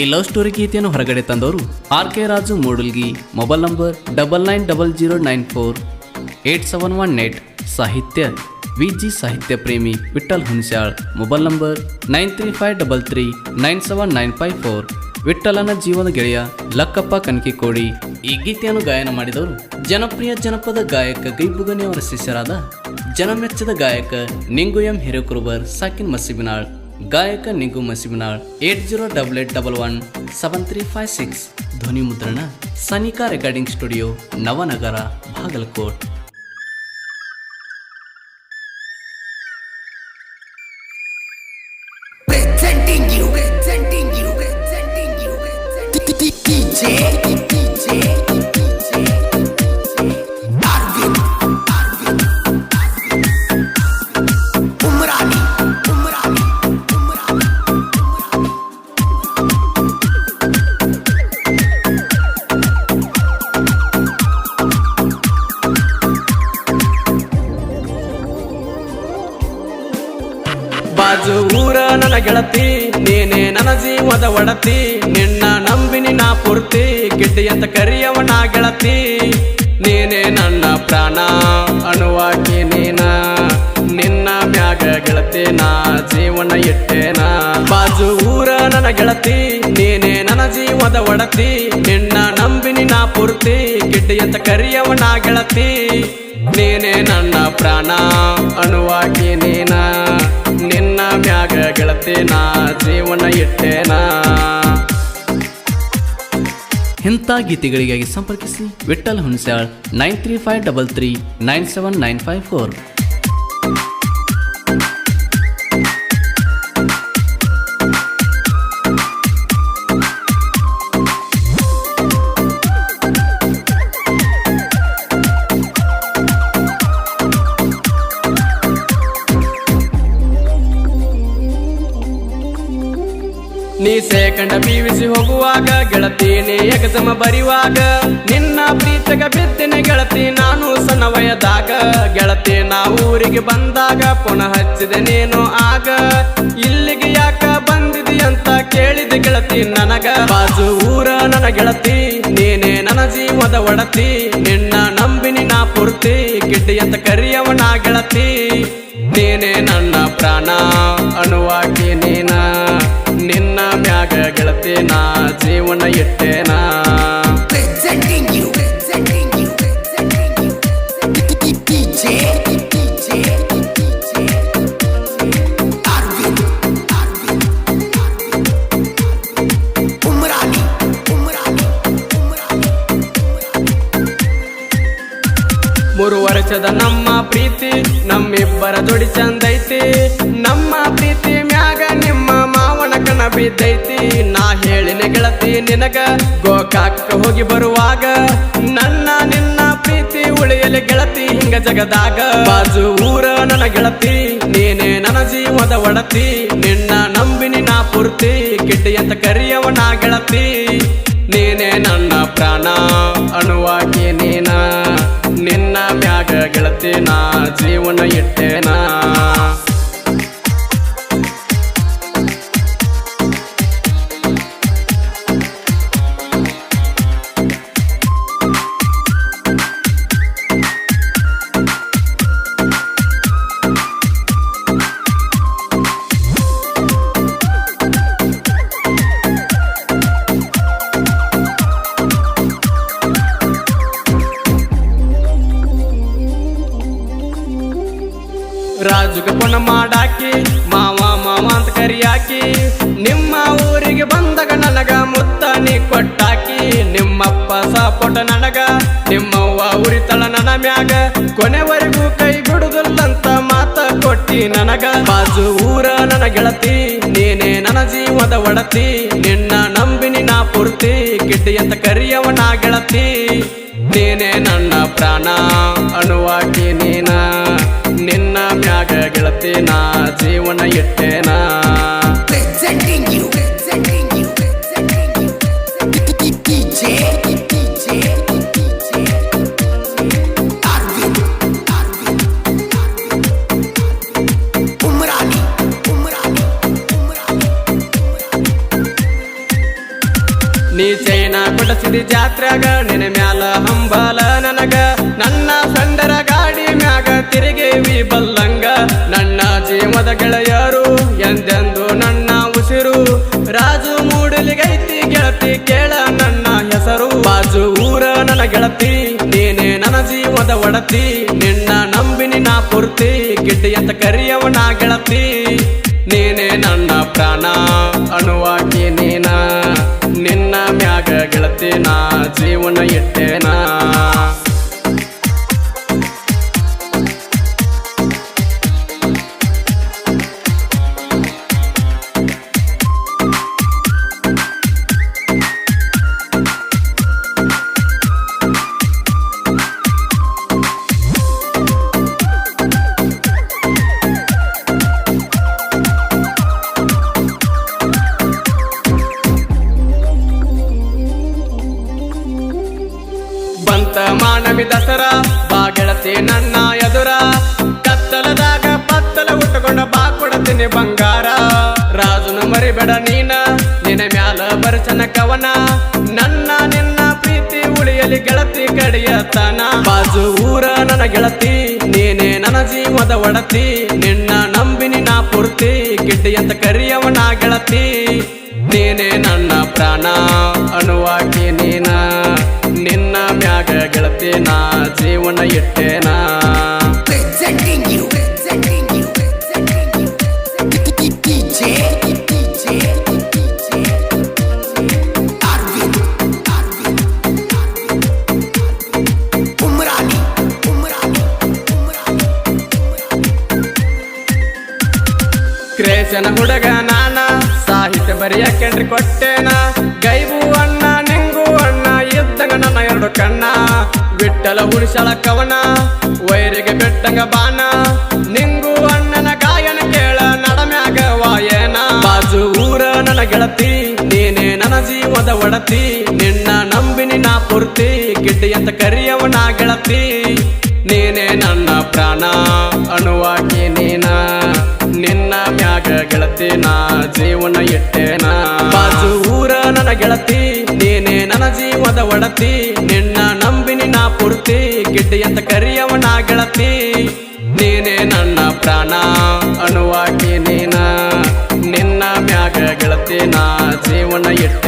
ಈ love story ಗೀತೆಯನ್ನು ಹೊರಗಡೆ ತಂದವರು R K Raju Mudalgi mobile number double nine double zero nine four eight seven one eight ಸಾಹಿತ್ಯ, V G ಸಾಹಿತ್ಯ ಪ್ರೇಮಿ Vithal Hunsyal mobile number nine three five double three nine seven nine five four ವಿಠಲನ ಜೀವನ ಗೆಳೆಯ ಲಕ್ಕಪ್ಪ ಕನ್ಕಿಕೋಡಿ ಈ ಗೀತೆಯನ್ನು ಗಾಯನ ಮಾಡಿದವರು ಜನಪ್ರಿಯ ಜನಪದ ಗಾಯಕ ಗೈಬುಗನಿ ಅವರ ಶಿಷ್ಯರಾದ ಜನಮೆಚ್ಚದ ಗಾಯಕ ನಿಂಗು ಎಂ ಹಿರೇಕುರುಬರ್, ಸಾಕಿನ್ ಮಸಿಬಿನಾಳ್. ಗಾಯಕ ನಿಗು Masimanal eight zero double eight double one seven three five six. ಧ್ವನಿ ಮುದ್ರಣ Sanika recording studio Navanagar Bagalkot. Presenting you, presenting you, presenting you, presenting DJ, ಗೆಳತಿ, ನೀನೇ ನನ್ನ ಜೀವದ ಒಡತಿ, ನಿನ್ನ ನಂಬಿನಿ ನಾ ಪೂರ್ತಿ ಗಿಡ್ಡಿ ಅಂತ ಕರಿಯವನ ಗೆಳತಿ. ನೀನೇ ನನ್ನ ಪ್ರಾಣ ಅನುವಾಕಿ ನೀನ, ನಿನ್ನ ಮ್ಯಾಗ ಗೆಳತಿ ನಾ, ಜೀವನ ಇಟ್ಟೇನ ಬಾಜು ಊರ ನನ್ನ ಗೆಳತಿ, ನೀನೇ ನನ್ನ ಜೀವದ ಒಡತಿ, ನಿನ್ನ ನಂಬಿನಿ ನಾ ಪೂರ್ತಿ ಗಿಡ್ಡಿ ಅಂತ ಕರಿಯವನ ಗೆಳತಿ. ನೀನೇ ನನ್ನ ಪ್ರಾಣ ಅನುವಾಕಿ ನೀನ. ಮ್ಯಾಗ ಗೆಳತೇನ ಜೀವನ ಇಟ್ಟೇನ? ಇಂಥ ಗೀತೆಗಳಿಗಾಗಿ ಸಂಪರ್ಕಿಸಿ Vithal Hunsyal, nine three five double three nine seven nine five four. ನೀ ಸೇಕಂಡ ಬೀವಿಸಿ ಹೋಗುವಾಗ ಗೆಳತೀನಿ ನೀ ಎಗಸಮ ಬರಿವಾಗ. ನಿನ್ನ ಪ್ರೀತಗ ಬಿದ್ದಿನ ಗೆಳತಿ, ನಾನು ಸಣ್ಣ ವಯದಾಗ ಗೆಳತಿ, ನಾ ಊರಿಗೆ ಬಂದಾಗ ಪುನಃ ಹಚ್ಚಿದೆ ನೀನು ಆಗ. ಇಲ್ಲಿಗೆ ಯಾಕ ಬಂದಿದಿ ಅಂತ ಕೇಳಿದ ಗೆಳತಿ ನನಗ. ಬಾಜು ಊರ ನನ್ನ ಗೆಳತಿ, ನೀನೇ ನನ್ನ ಜೀವದ ಒಡತಿ. ನಿನ್ನ ನಂಬಿನಿ ನಾ ಪೂರ್ತಿ ಗಿಡ್ಡಿ ಅಂತ ಕರಿಯವನ ಗೆಳತಿ. ನೀನೇ ನನ್ನ ಪ್ರಾಣ. Umrani, Umrani. ಮೂರು ವರ್ಷದ ನಮ್ಮ ಪ್ರೀತಿ ನಮ್ಮಿಬ್ಬರ ಜೋಡಿ ಚಂದೈತಿ ನಮ್ಮ ಪ್ರೀತಿ ಮ್ಯಾಗ ನಿಮ್ಮ ಮಾವನ ಕಣ ಬಿದ್ದೈತಿ ನಾ ಹೇಳಿನ ಗೆಳತಿ ನಿನಗ. ಗೋಕಾಕ ಹೋಗಿ ಬರುವಾಗ ನನ್ನ ನಿನ್ನ ಪ್ರೀತಿ ಉಳಿಯಲಿ ಗೆಳತಿ ಹಿಂಗ ಜಗದಾಗ. ಬಾಜು ಊರ ನನ್ನ ಗೆಳತಿ, ನೀನೇ ನನ್ನ ಜೀವದ ಒಡತಿ. ನಿನ್ನ ನಂಬಿನಿ ನಾ ಪೂರ್ತಿ, ಕಿಟ್ಟಿ ಅಂತ ಕರಿಯವನ ಗೆಳತಿ. ನೀನೇ ನನ್ನ ಪ್ರಾಣ ಅಣುವಾಗಿ ನೀನ. ನಿನ್ನ ಮ್ಯಾಗ ಗೆಳತಿ ನಾ, ಜೀವನ ಇಟ್ಟೇನಾ ರಾಜುಗ ಪುಣ ಮಾಡಾಕಿ, ಮಾವ ಮಾವ ಅಂತ ಕರಿಯಾಕಿ, ನಿಮ್ಮ ಊರಿಗೆ ಬಂದಾಗ ನನಗ ಮುತ್ತ ನೀ ಕೊಟ್ಟಾಕಿ, ನಿಮ್ಮಪ್ಪ ಸಾಪೋಟ ನನಗ, ನಿಮ್ಮವ್ವ ಉರಿತಳ ನನ್ನ ಮ್ಯಾಗ, ಕೊನೆವರೆಗೂ ಕೈ ಬಿಡುದಿಲ್ಲಂತ ಮಾತ ಕೊಟ್ಟಿ ನನಗ. ಬಾಜು ಊರ ನನ್ನ ಗೆಳತಿ, ನೀನೇ ನನ್ನ ಜೀವದ ಒಡತಿ, ನಿನ್ನ ನಂಬಿನಿ ನಾ ಪೂರ್ತಿ ಗಿಡ್ಡಿ ಅಂತ ಕರಿಯವನ ಗೆಳತಿ. ನೀನೇ ನನ್ನ ಪ್ರಾಣ, ಅಣುವಾಕಿ Umrani, Umrani, Umrani. ನೀ ಚೈನ ಕೊಡಸಿದಿ ಜಾತ್ರ್ಯಾಗ ನಿನ್ನ ಮ್ಯಾಲ ಹಂಬಲ ನನಗ ನನ್ನ ಸಂಡರ ಗಾಡಿ ಮ್ಯಾಗ ತಿರುಗೇವಿ ಬಾಜು ಊರ ನನ್ನ ಗೆಳತಿ, ನೀನೇ ನನ್ನ ಜೀವದ ಒಡತಿ, ನಿನ್ನ ನಂಬಿನಿ ನಾ ಪೂರ್ತಿ ಗಿಡ್ಡಿ ಅಂತ ಕರಿಯವನ ಗೆಳತಿ. ನೀನೇ ನನ್ನ ಪ್ರಾಣ ಅಣುವಾಕಿ ನೀನ, ನಿನ್ನ ಮ್ಯಾಗ ಗೆಳತಿ ನಾ, ಜೀವನ ಇಟ್ಟೇನಾ ಬಂತ ಮಾನವಿ ದಸರಾ, ಬಾ ಗೆಳತಿ ನನ್ನ ಎದುರ. ಕತ್ತಲದಾಗ ಪತ್ತಲ ಉಟ್ಟುಕೊಂಡ ಬಾ ಕೊಡತೀನಿ ಬಂಗಾರ. ರಾಜುನ ಮರಿಬೇಡ ನೀನ, ನಿನ್ನ ಮ್ಯಾಲ ಬರಚನ ಕವನ. ನನ್ನ ನಿನ್ನ ಪ್ರೀತಿ ಉಳಿಯಲಿ ಗೆಳತಿ ಕಡಿಯತನ. ಬಾಜು ಊರ ನನ್ನ ಗೆಳತಿ, ನೀನೇ ನನ್ನ ಜೀವದ ಒಡತಿ. ನಿನ್ನ ನಂಬಿನಿ ನಾ ಪೂರ್ತಿ ಗಿಡ್ಡಿಯಂತ ಕರಿಯವನ ಗೆಳತಿ. ನೀನೇ ನನ್ನ ಪ್ರಾಣ. Umrani, Umrani, Umrani, ಕ್ರೇಸನ ಹುಡುಗ ನಾನ ಸಾಹಿತ್ಯ ಬರೆಯಕೆಂಡ್ರಿ ಕೊಟ್ಟೇನ ಗೈಬು ಕಣ್ಣ, ಬಿಟ್ಟಲ ಉಳಿಸಳ ಕವನ, ವೈರಿಗೆ ಬೆಟ್ಟಂಗ ಬಾನ, ನಿಂಗು ಅಣ್ಣನ ಗಾಯನ ಕೇಳ ನಡಮ್ಯಾಗ ವಾಯನ. ಬಾಜು ಊರ ನನ್ನ ಗೆಳತಿ, ನೀನೇ ನನ್ನ ಜೀವದ ಒಡತಿ, ನಿನ್ನ ನಂಬಿನಿ ನಾ ಪೂರ್ತಿ, ಗಿಡ್ಡಿ ಅಂತ ಕರಿಯವನ ಗೆಳತಿ. ನೀನೇ ನನ್ನ ಪ್ರಾಣ ಅಣುವಾಕಿ ನೀನ. ನಿನ್ನ ಮ್ಯಾಗ ಗೆಳತಿ ನಾ, ಜೀವನ ಇಟ್ಟೇನ. ಬಾಜು ಊರ ನನ್ನ ಗೆಳತಿ ನೀನೇ ಒಡತಿ, ನಿನ್ನ ನಂಬಿನಿ ನಾ ಪೂರ್ತಿ, ಗಿಡ್ಡಿ ಅಂತ ಕರಿಯವನ ಗೆಳತಿ. ನೀನೇ ನನ್ನ ಪ್ರಾಣ ಅಣುವಾಕಿ ನೀನ, ನಿನ್ನ ಮ್ಯಾಗ ಗೆಳತಿ, ನಾ ಜೀವನ ಇಟ್ಟ